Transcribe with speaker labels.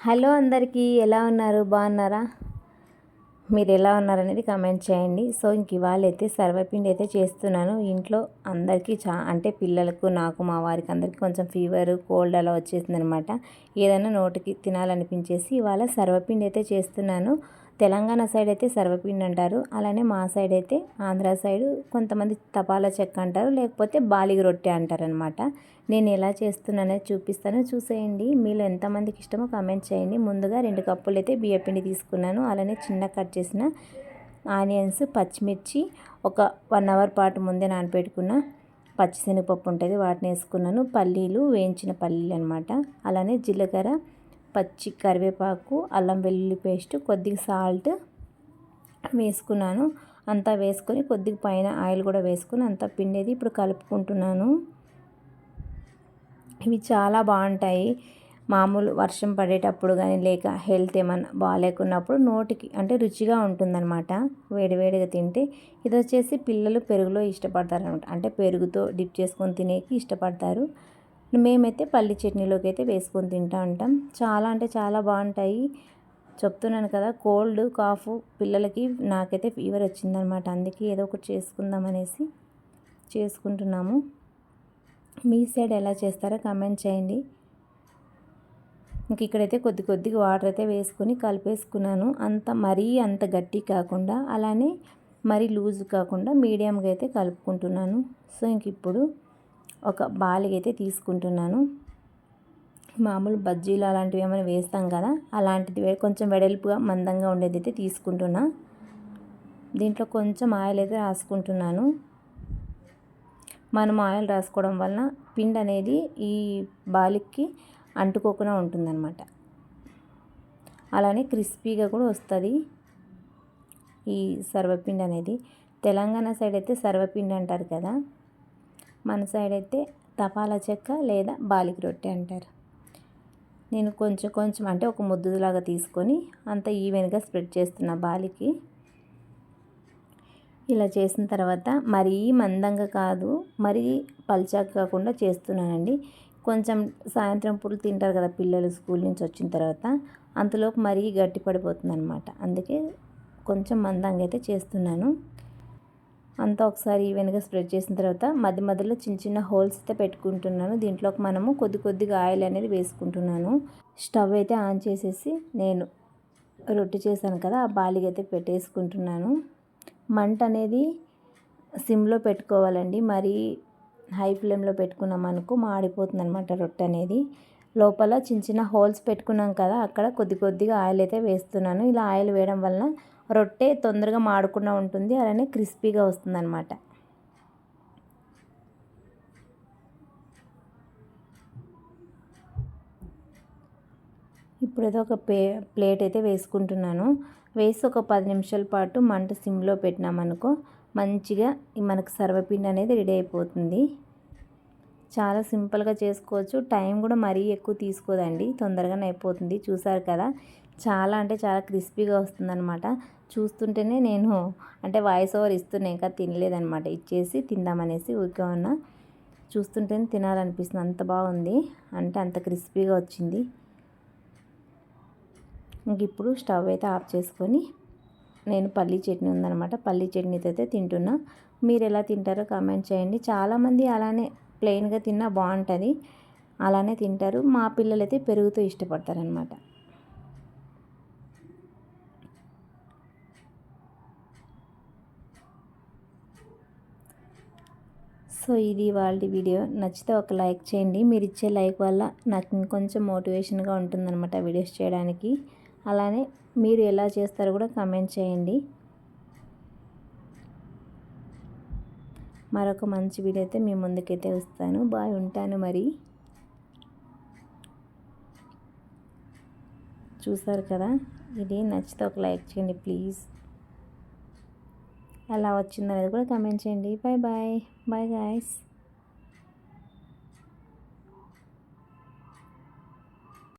Speaker 1: Hello అందరికీ ఎలా ఉన్నారు? బాగున్నారా? మీరు ఎలా ఉన్నారనేది కామెంట్ చేయండి. సో ఇంక ఇవాళ అయితే సర్వపిండి అయితే చేస్తున్నాను. ఇంట్లో అందరికీ చా అంటే పిల్లలకు నాకు మా వారికి అందరికీ కొంచెం ఫీవర్ కోల్డ్ అలా వచ్చేసింది అనమాట ఏదైనా నోటికి తినాలనిపించేసి ఇవాళ సర్వపిండి అయితే చేస్తున్నాను. తెలంగాణ సైడ్ అయితే సర్వపిండి అంటారు. అలానే మా సైడ్ అయితే ఆంధ్ర సైడ్ కొంతమంది తపాలా చెక్క అంటారు. లేకపోతే బాలిగ రొట్టె అంటారనమాట నేను ఎలా చేస్తున్నానో చూపిస్తాను. చూసేయండి. మీరు ఎంతమందికి ఇష్టమో కామెంట్ చేయండి. ముందుగా రెండు కప్పులు అయితే బియ్యపిండి తీసుకున్నాను. అలానే చిన్న కట్ చేసిన ఆనియన్స్ పచ్చిమిర్చి ఒక వన్ అవర్ పాటు ముందే నానపెట్టుకున్న పచ్చిశనగపప్పు ఉంటుంది వాటిని వేసుకున్నాను. పల్లీలు వేయించిన పల్లీలు అనమాట అలానే జీలకర్ర పచ్చి కరివేపాకు అల్లం వెల్లుల్లి పేస్ట్ కొద్దిగా సాల్ట్ వేసుకున్నాను. అంతా వేసుకొని కొద్దిగా పైన ఆయిల్ కూడా వేసుకొని అంతా పిండేది ఇప్పుడు కలుపుకుంటున్నాను. ఇవి చాలా బాగుంటాయి. మామూలు వర్షం పడేటప్పుడు కానీ లేక హెల్త్ ఏమన్నా బాగాలేకున్నప్పుడు నోటికి అంటే రుచిగా ఉంటుందన్నమాట. వేడివేడిగా తింటే ఇది వచ్చేసి పిల్లలు పెరుగులో ఇష్టపడతారు అనమాట అంటే పెరుగుతో డిప్ చేసుకొని తినేకి ఇష్టపడతారు. మేమైతే పల్లి చట్నీలోకి అయితే వేసుకొని తింటూ ఉంటాం. చాలా అంటే చాలా బాగుంటాయి. చెప్తున్నాను కదా కోల్డ్ కాఫ్ పిల్లలకి నాకైతే ఫీవర్ వచ్చిందనమాట. అందుకే ఏదో ఒకటి చేసుకుందాం అనేసి చేసుకుంటున్నాము. మీ సైడ్ ఎలా చేస్తారో కమెంట్ చేయండి. ఇంక ఇక్కడైతే కొద్ది కొద్దిగా వాటర్ అయితే వేసుకొని కలిపేసుకున్నాను. అంత మరీ అంత గట్టి కాకుండా అలానే మరీ లూజ్ కాకుండా మీడియంగా అయితే కలుపుకుంటున్నాను. సో ఇంక ఇప్పుడు ఒక బాలిగ అయితే తీసుకుంటున్నాను. మామూలు బజ్జీలు అలాంటివి ఏమైనా వేస్తాం కదా అలాంటిది కొంచెం వెడల్పుగా మందంగా ఉండేది అయితే తీసుకుంటున్నా. దీంట్లో కొంచెం ఆయిల్ అయితే రాసుకుంటున్నాను. మనం ఆయిల్ రాసుకోవడం వలన పిండి అనేది ఈ బాలికి అంటుకోకుండా ఉంటుందన్నమాట. అలానే క్రిస్పీగా కూడా వస్తుంది ఈ సర్వపిండి అనేది. తెలంగాణ సైడ్ అయితే సర్వపిండి అంటారు కదా మన సైడ్ అయితే తపాలా చెక్క లేదా బాలికి రొట్టె అంటారు. నేను కొంచెం కొంచెం అంటే ఒక ముద్దులాగా తీసుకొని అంత ఈవెన్గా స్ప్రెడ్ చేస్తున్న బాలికి ఇలా చేసిన తర్వాత మరీ మందంగా కాదు మరీ పల్చాక కాకుండా చేస్తున్నానండి. కొంచెం సాయంత్రం పూట తింటారు కదా పిల్లలు స్కూల్ నుంచి వచ్చిన తర్వాత అంతలోపు మరీ గట్టి పడిపోతుంది అనమాట అందుకే కొంచెం మందంగా అయితే చేస్తున్నాను. అంతా ఒకసారి ఈవెన్గా స్ప్రెడ్ చేసిన తర్వాత మధ్య మధ్యలో చిన్న చిన్న హోల్స్ అయితే పెట్టుకుంటున్నాను. దీంట్లోకి మనము కొద్ది కొద్దిగా ఆయిల్ అనేది వేసుకుంటున్నాను. స్టవ్ అయితే ఆన్ చేసేసి నేను రొట్టె చేశాను కదా ఆ బాలిగ అయితే పెట్టేసుకుంటున్నాను. మంట అనేది సిమ్లో పెట్టుకోవాలండి. మరి హై ఫ్లేమ్లో పెట్టుకున్నాం అనుకో మాడిపోతుంది అనమాట రొట్టె అనేది. లోపల చిన్న చిన్న హోల్స్ పెట్టుకున్నాం కదా అక్కడ కొద్ది కొద్దిగా ఆయిల్ అయితే వేస్తున్నాను. ఇలా ఆయిల్ వేయడం వలన రొట్టె తొందరగా మాడకుండా ఉంటుంది అలానే క్రిస్పీగా వస్తుందన్నమాట. ఇప్పుడు ఏదో ఒక పే ప్లేట్ అయితే వేసుకుంటున్నాను. వేసి ఒక పది నిమిషాల పాటు మంట సిమ్లో పెట్టినామనుకో మంచిగా మనకు సర్వపిండి అనేది రెడీ అయిపోతుంది. చాలా సింపుల్గా చేసుకోవచ్చు. టైం కూడా మరీ ఎక్కువ తీసుకోదండి. తొందరగానే అయిపోతుంది. చూసారు కదా? చాలా అంటే చాలా క్రిస్పీగా వస్తుందన్నమాట. చూస్తుంటేనే నేను అంటే వాయిస్ ఓవర్ ఇస్తున్నా ఇంకా తినలేదనమాట ఇచ్చేసి తిందామనేసి ఊరికే ఉన్నా. చూస్తుంటేనే తినాలనిపిస్తుంది. అంత బాగుంది. అంటే అంత క్రిస్పీగా వచ్చింది. ఇంక ఇప్పుడు స్టవ్ అయితే ఆఫ్ చేసుకొని నేను పల్లీ చట్నీ ఉందనమాట పల్లీ చట్నీతో అయితే తింటున్నా. మీరు ఎలా తింటారో కామెంట్ చేయండి. చాలామంది అలానే ప్లెయిన్గా తిన్నా బాగుంటుంది. అలానే తింటారు. మా పిల్లలైతే పెరుగుతూ ఇష్టపడతారనమాట సో ఇది వాళ్ళ వీడియో. నచ్చితే ఒక లైక్ చేయండి. మీరు ఇచ్చే లైక్ వల్ల నాకు ఇంకొంచెం మోటివేషన్గా ఉంటుందన్నమాట వీడియోస్ చేయడానికి. అలానే మీరు ఎలా చేస్తారో కూడా కమెంట్ చేయండి. మరొక మంచి వీడియో అయితే మీ ముందుకైతే వస్తాను. బాయ్ ఉంటాను మరి. చూసారు కదా? ఇది నచ్చితే ఒక లైక్ చేయండి ప్లీజ్. ఎలా వచ్చిందనేది కూడా కమెంట్ చేయండి. Bye bye bye guys